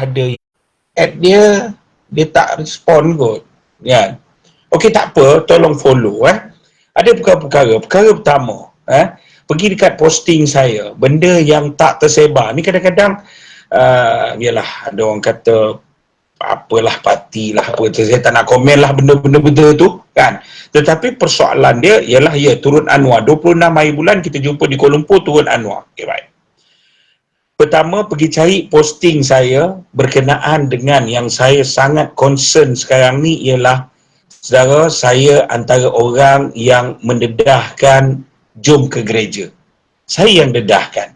ada app dia dia tak respon kot kan okey tak apa tolong follow eh. Ada perkara-perkara. Perkara pertama eh pergi dekat posting saya. Benda yang tak tersebar. Ni kadang-kadang uh, yalah ada orang kata apalah parti lah apa tu saya tak nak komen lah benda-benda benda tu kan. Tetapi persoalan dia ialah ya turun Anwar. 26 hari bulan kita jumpa di Kuala Lumpur turun Anwar. Okay, baik pertama pergi cari posting saya berkenaan dengan yang saya sangat concern sekarang ni ialah saudara saya antara orang yang mendedahkan jom ke gereja. Saya yang dedahkan.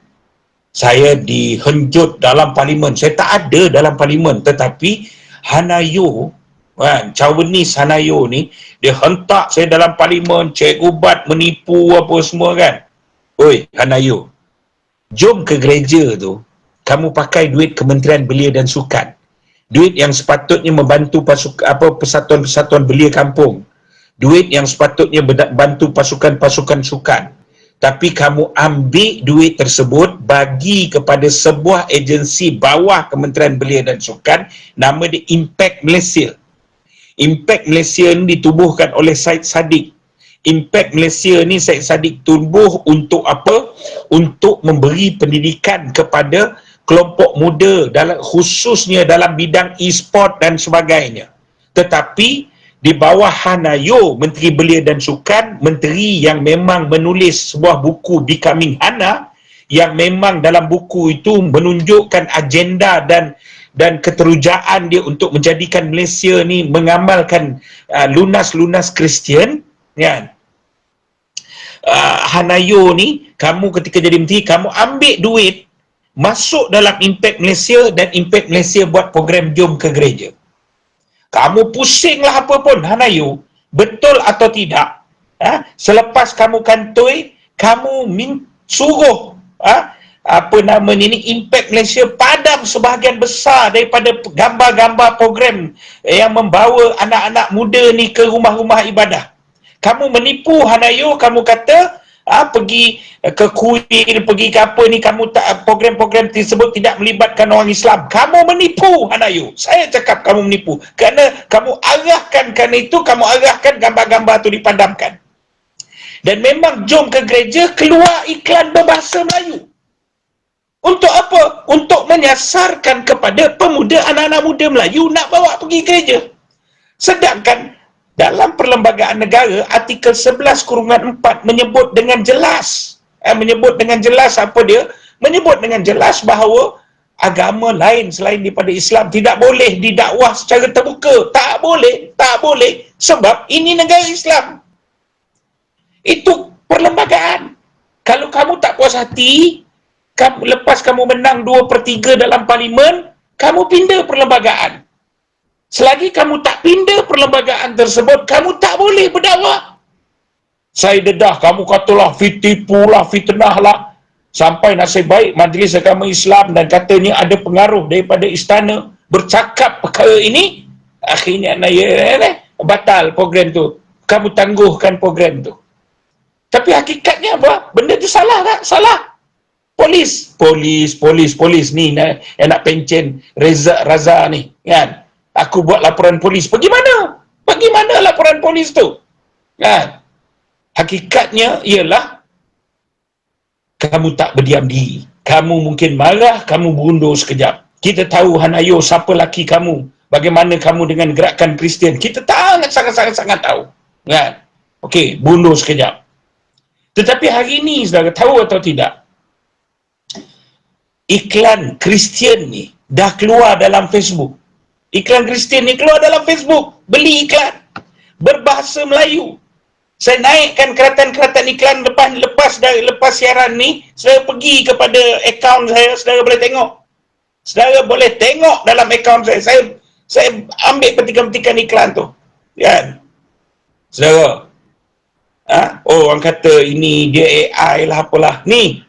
Saya dihenjut dalam parlimen. Saya tak ada dalam parlimen tetapi Hanayo kan Chawanis Hanayo ni dia hentak saya dalam parlimen cek ubat menipu apa semua kan. Oi Hanayo jom ke gereja tu kamu pakai duit Kementerian Belia dan Sukan. Duit yang sepatutnya membantu pasuk apa persatuan-persatuan belia kampung. Duit yang sepatutnya bantu pasukan-pasukan sukan. Tapi kamu ambil duit tersebut bagi kepada sebuah agensi bawah Kementerian Belia dan Sukan nama dia Impact Malaysia. Impact Malaysia ni ditubuhkan oleh Said Sadiq Impact Malaysia ni Syed Saddiq tumbuh untuk apa? Untuk memberi pendidikan kepada kelompok muda dalam khususnya dalam bidang e-sport dan sebagainya. Tetapi di bawah Hanayo, Menteri Belia dan Sukan, menteri yang memang menulis sebuah buku Becoming Hana yang memang dalam buku itu menunjukkan agenda dan dan keterujaan dia untuk menjadikan Malaysia ni mengamalkan uh, lunas-lunas Kristian kan uh, Hanayo ni kamu ketika jadi menteri kamu ambil duit masuk dalam Impact Malaysia dan Impact Malaysia buat program jom ke gereja kamu pusinglah apa pun Hanayo betul atau tidak ha? selepas kamu kantoi kamu min suruh ha? apa nama ni Impact Malaysia padam sebahagian besar daripada gambar-gambar program yang membawa anak-anak muda ni ke rumah-rumah ibadah kamu menipu Hanayo kamu kata ah pergi eh, ke kuil pergi ke apa ni kamu tak program-program tersebut tidak melibatkan orang Islam. Kamu menipu Hanayo. Saya cakap kamu menipu. Kerana kamu arahkan kerana itu kamu arahkan gambar-gambar tu dipadamkan dan memang jom ke gereja keluar iklan berbahasa Melayu. Untuk apa? Untuk menyasarkan kepada pemuda anak-anak muda Melayu nak bawa pergi gereja. Sedangkan dalam perlembagaan negara artikel 11 kurungan 4 menyebut dengan jelas eh, menyebut dengan jelas apa dia? Menyebut dengan jelas bahawa agama lain selain daripada Islam tidak boleh didakwah secara terbuka. Tak boleh tak boleh sebab ini negara Islam. Itu perlembagaan. Kalau kamu tak puas hati kamu, lepas kamu menang 2 per 3 dalam parlimen kamu pindah perlembagaan. Selagi kamu tak pindah perlembagaan tersebut, kamu tak boleh berdakwah. Saya dedah, kamu katalah fitipu lah, fitnah lah. Sampai nasib baik Majlis Agama Islam dan katanya ada pengaruh daripada istana bercakap perkara ini. Akhirnya naya, eh, batal program tu. Kamu tangguhkan program tu. Tapi hakikatnya apa? Benda tu salah tak? Salah. Polis. Polis, polis, polis ni yang nak pencen Reza Raza ni. Kan? aku buat laporan polis. Pergi mana? Polis tu? Kan? Hakikatnya ialah kamu tak berdiam diri. Kamu mungkin marah, kamu berundur sekejap. Kita tahu Hanayo siapa laki kamu. Bagaimana kamu dengan gerakan Kristian. Kita tak sangat-sangat-sangat tahu. Kan? Okey, bundur sekejap. Tetapi hari ini, saudara, tahu atau tidak? Iklan Kristian ni dah keluar dalam Facebook iklan Kristian ni keluar dalam Facebook beli iklan berbahasa Melayu. Saya naikkan keratan-keratan iklan lepas lepas dari lepas siaran ni saya pergi kepada akaun saya saudara boleh tengok. Saudara boleh tengok dalam akaun saya. Saya saya ambil petikan-petikan iklan tu. Kan? Saudara. Ha? oh orang kata ini dia AI lah apalah. Ni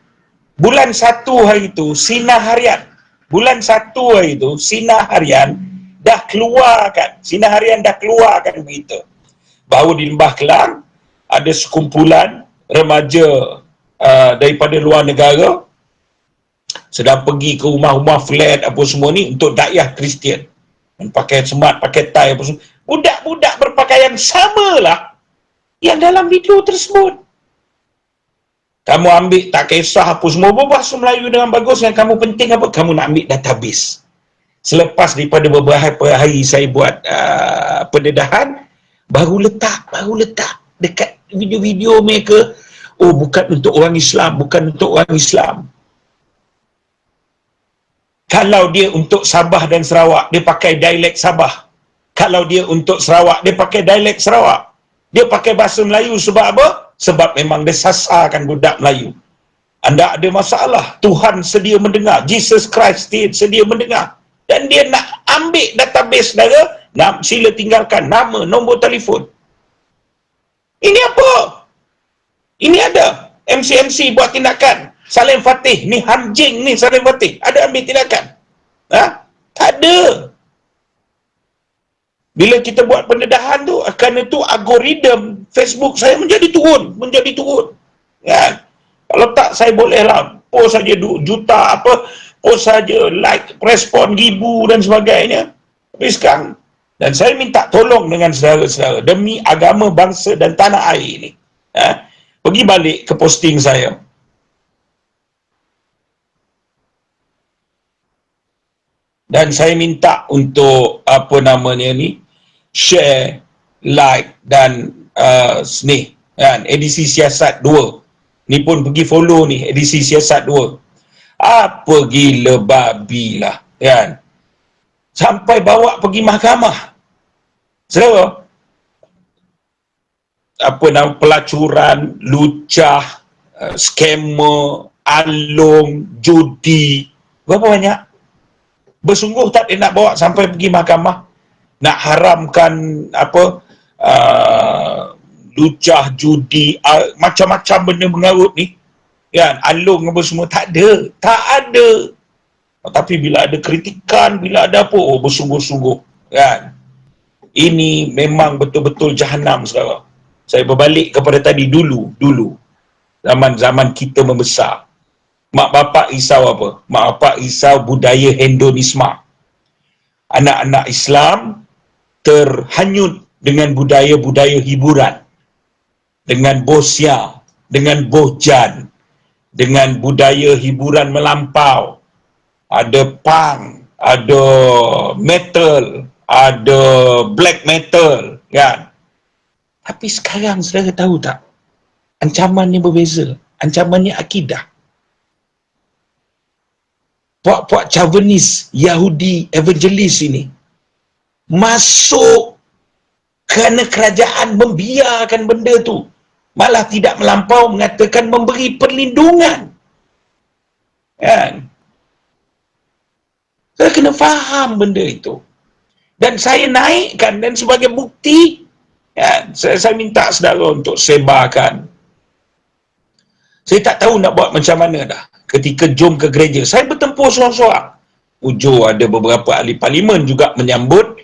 bulan satu hari tu sinar harian. Bulan satu hari tu sinar harian dah keluarkan sinar harian dah keluarkan berita bahawa di Lembah Kelang ada sekumpulan remaja uh, daripada luar negara sedang pergi ke rumah-rumah flat apa semua ni untuk dakyah Kristian. Pakai semat, pakai tie apa semua. Budak-budak berpakaian samalah yang dalam video tersebut. Kamu ambil tak kisah apa semua bahasa Melayu dengan bagus yang kamu penting apa kamu nak ambil database selepas daripada beberapa hari saya buat uh, pendedahan baru letak baru letak dekat video-video mereka. Oh bukan untuk orang Islam bukan untuk orang Islam. Kalau dia untuk Sabah dan Sarawak dia pakai dialek Sabah. Kalau dia untuk Sarawak dia pakai dialek Sarawak. Dia pakai bahasa Melayu sebab apa? Sebab memang dia sasarkan budak Melayu. Anda ada masalah, Tuhan sedia mendengar, Jesus Christ sedia mendengar. Dan dia nak ambil database saudara, nak sila tinggalkan nama, nombor telefon. Ini apa? Ini ada. MCMC buat tindakan. Salim Fatih, ni hanjing ni Salim Fatih. Ada ambil tindakan? Ha? Tak ada. Bila kita buat pendedahan tu, kerana tu algoritma Facebook saya menjadi turun, menjadi turun. Ya. Kalau tak saya boleh lah post saja juta apa, post saja like, respon ribu dan sebagainya. Tapi sekarang dan saya minta tolong dengan saudara-saudara demi agama bangsa dan tanah air ini. Ya. Pergi balik ke posting saya. Dan saya minta untuk apa namanya ni, share, like dan uh, ni kan edisi siasat 2 ni pun pergi follow ni edisi siasat 2 apa gila babi lah kan sampai bawa pergi mahkamah. Saudara apa nama pelacuran lucah uh, scammer alung judi. Berapa banyak? Bersungguh tak dia nak bawa sampai pergi mahkamah. Nak haramkan apa uh, lucah judi uh, macam-macam benda mengarut ni. Kan? Alung apa semua. Tak ada. Tak ada tapi bila ada kritikan bila ada apa oh bersungguh-sungguh kan? Ini memang betul-betul jahanam sekarang. Saya berbalik kepada tadi dulu dulu. Zaman-zaman kita membesar. Mak bapak risau apa? Mak bapak risau budaya hedonisme anak-anak Islam terhanyut dengan budaya-budaya hiburan. Dengan bosia dengan bohjan dengan budaya hiburan melampau ada punk ada metal ada black metal kan? Tapi sekarang saudara tahu tak? Ancaman ni berbeza ancaman ni akidah. Puak-puak Calvinis Yahudi evangelis ini masuk kerana kerajaan membiarkan benda tu. Malah tidak melampau mengatakan memberi perlindungan. Kan saya kena faham benda itu. Dan saya naikkan dan sebagai bukti ya, saya, saya minta saudara untuk sebarkan. Saya tak tahu nak buat macam mana dah. Ketika jom ke gereja saya bertempur seorang-seorang. Ujo ada beberapa ahli parlimen juga menyambut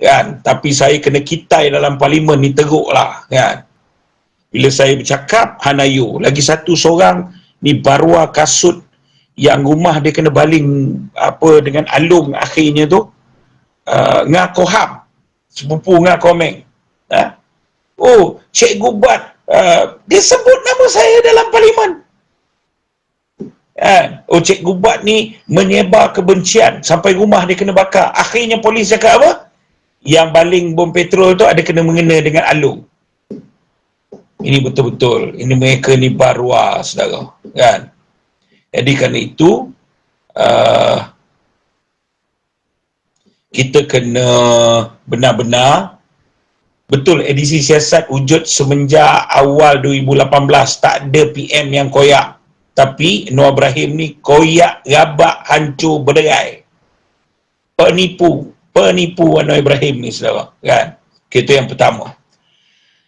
kan tapi saya kena kitai dalam parlimen ni teruk lah kan bila saya bercakap Hanayu lagi satu seorang ni barua kasut yang rumah dia kena baling apa dengan alung akhirnya tu uh, ngah kohab sepupu ngah komeng ha? oh cikgu buat uh, dia sebut nama saya dalam parlimen. Kan oh cikgu buat ni menyebar kebencian sampai rumah dia kena bakar. Akhirnya polis cakap apa? Yang baling bom petrol tu ada kena mengena dengan alung. Ini betul-betul. Ini mereka ni barua saudara. Kan jadi kerana itu uh, kita kena benar-benar betul edisi siasat wujud semenjak awal 2018 tak ada PM yang koyak. Tapi Noah Ibrahim ni koyak rabak hancur berderai. Penipu penipu Anwar Ibrahim ni saudara kan? Kita yang pertama